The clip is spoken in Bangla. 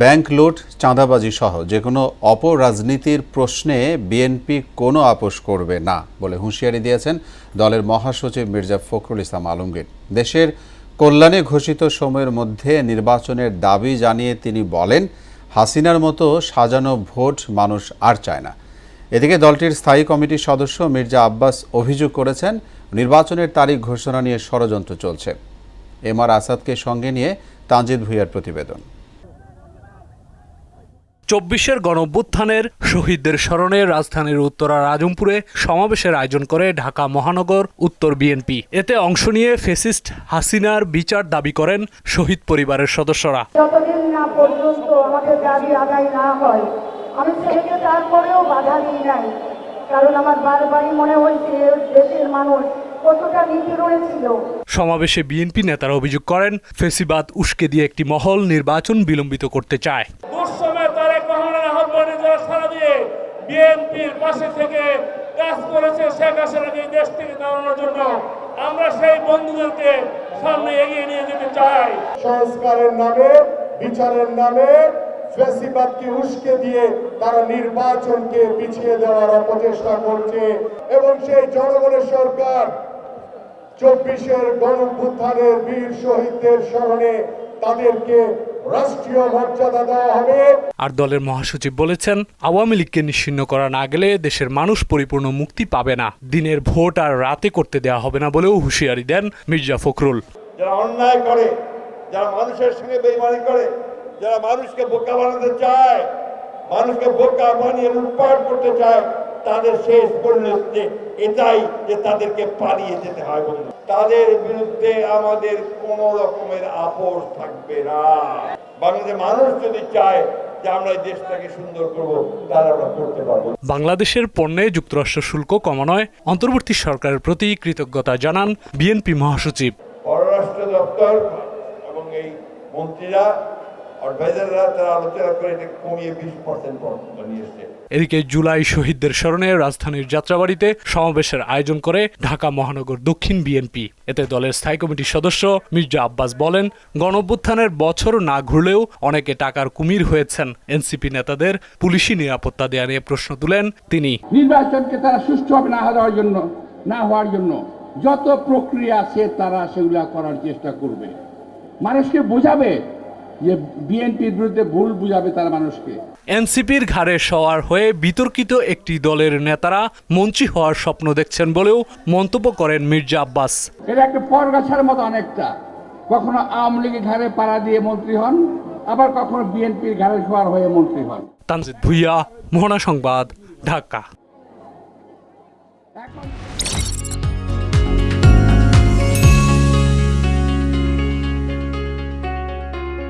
ব্যাংক লুট, চাঁদাবাজি সহ যে কোনো অপরাজনীতির প্রশ্নে বিএনপি কোনো আপোষ করবে না বলে হুঁশিয়ারি দিয়েছেন দলের মহাসচিব মির্জা ফখরুল ইসলাম আলমগীর। দেশের কল্যাণে ঘোষিত সময়ের মধ্যে নির্বাচনের দাবি জানিয়ে তিনি বলেন, হাসিনার মতো সাজানো ভোট মানুষ আর চায় না। এদিকে দলটির স্থায়ী কমিটির সদস্য মির্জা আব্বাস অভিযোগ করেছেন, নির্বাচনের তারিখ ঘোষণা নিয়ে ষড়যন্ত্র চলছে। এম আর আসাদকে সঙ্গে নিয়ে তানজিদ ভুইয়ার প্রতিবেদন। চব্বিশের গণঅভ্যুত্থানের শহীদদের স্মরণে রাজধানীর উত্তরার আজমপুরে সমাবেশের আয়োজন করে ঢাকা মহানগর উত্তর বিএনপি। এতে অংশ নিয়ে ফেসিস্ট হাসিনার বিচার দাবি করেন শহীদ পরিবারের সদস্যরা। যতদিন না পর্যন্ত আমাদের দাবি আদায় না হয় আমি ছেলেকে তারপরেও বাধা দিই নাই। কারণ আমার বারবারই মনে হয়েছে দেশের মানুষ সমাবেশে বিএনপি নেতারা অভিযোগ করেন ফেসিবাদ উস্কে দিয়ে একটি মহল নির্বাচন বিলম্বিত করতে চায়। আহ্বানে যারা সারা দিয়ে বিএনপির পাশে থেকে কাজ করেছে শেখ হাসিনাকে দেশ থেকে দাঁড়ানোর জন্য, আমরা সেই বন্ধুদেরকে সামনে এগিয়ে নিয়ে যেতে চাই। সংস্কারের নামে, বিচারের নামে উস্কে দিয়ে তারা নির্বাচনকে পিছিয়ে দেওয়ার অপচেষ্টা করছে এবং সেই জনগণের সরকার চব্বিশের গণভ্যুত্থানের বীর শহীদদের স্মরণে তাদেরকে রাষ্ট্রীয় মর্যাদা দেওয়া হবে। আর দলের মহাসচিব বলেছেন আওয়ামী লীগকে নিশ্চিহ্ন করা না গেলে দেশের মানুষ পরিপূর্ণ মুক্তি পাবে না। দিনের ভোট আর রাতে করতে দেওয়া হবে না বলেও হুঁশিয়ারি দেন মির্জা ফখরুল। যারা অন্যায় করে যারা মানুষের সঙ্গে বেইমানি করে যারা মানুষকে বোকা বানাতে চায় মানুষকে বোকা বানিয়ে লুটপাট করতে চায় তাদের শেষ পরিণতি এটাই যে তাদেরকে পালিয়ে যেতে হয় বন্ধু। তাদের বিরুদ্ধে আমাদের কোনো রকমের আপোষ থাকবে না। বাংলাদেশের মানুষ যদি চায় যে আমরা দেশটাকে সুন্দর করব তাহলে করতে পারব। বাংলাদেশের পণ্যে যুক্তরাষ্ট্র শুল্ক কমানোয় অন্তর্বর্তী সরকারের প্রতি কৃতজ্ঞতা জানান বিএনপি মহাসচিব। পররাষ্ট্র দপ্তর এবং এই মন্ত্রীরা এদিকে জুলাই শহীদদের স্মরণে রাজধানীর যাত্রাবাড়িতে সমাবেশের আয়োজন করে ঢাকা মহানগর দক্ষিণ বিএনপি। এতে দলের স্থায়ী কমিটির সদস্য মির্জা আব্বাস বলেন গণঅভ্যুত্থানের বছর না ঘুরলেও অনেকে টাকার কুমির হয়েছেন। এনসিপি নেতাদের পুলিশি নিরাপত্তা দেয়া নিয়ে প্রশ্ন তুলেন তিনি। নির্বাচনকে তারা সুষ্ঠুভাবে না হওয়ার জন্য না হওয়ার জন্য যত প্রক্রিয়া আছে তারা সেগুলা করার চেষ্টা করবে। মানুষকে বোঝাবে যে বিএনপির বিরুদ্ধে ভুল বুঝাবে তারা মানুষকে। এনসিপির ঘাড়ে সওয়ার হয়ে বিতর্কিত একটি দলের নেতারা মন্ত্রী হওয়ার স্বপ্ন দেখছেন বলেও মন্তব্য করেন মির্জা আব্বাস। এটা একটা পরগাছার মতো অনেকটা। কখনো আওয়ামী লীগের ঘাড়ে পাড়া দিয়ে মন্ত্রী হন আবার কখনো বিএনপির ঘাড়ে সওয়ার হয়ে মন্ত্রী হন। তানজিদ ভুইয়া মোহনা সংবাদ ঢাকা।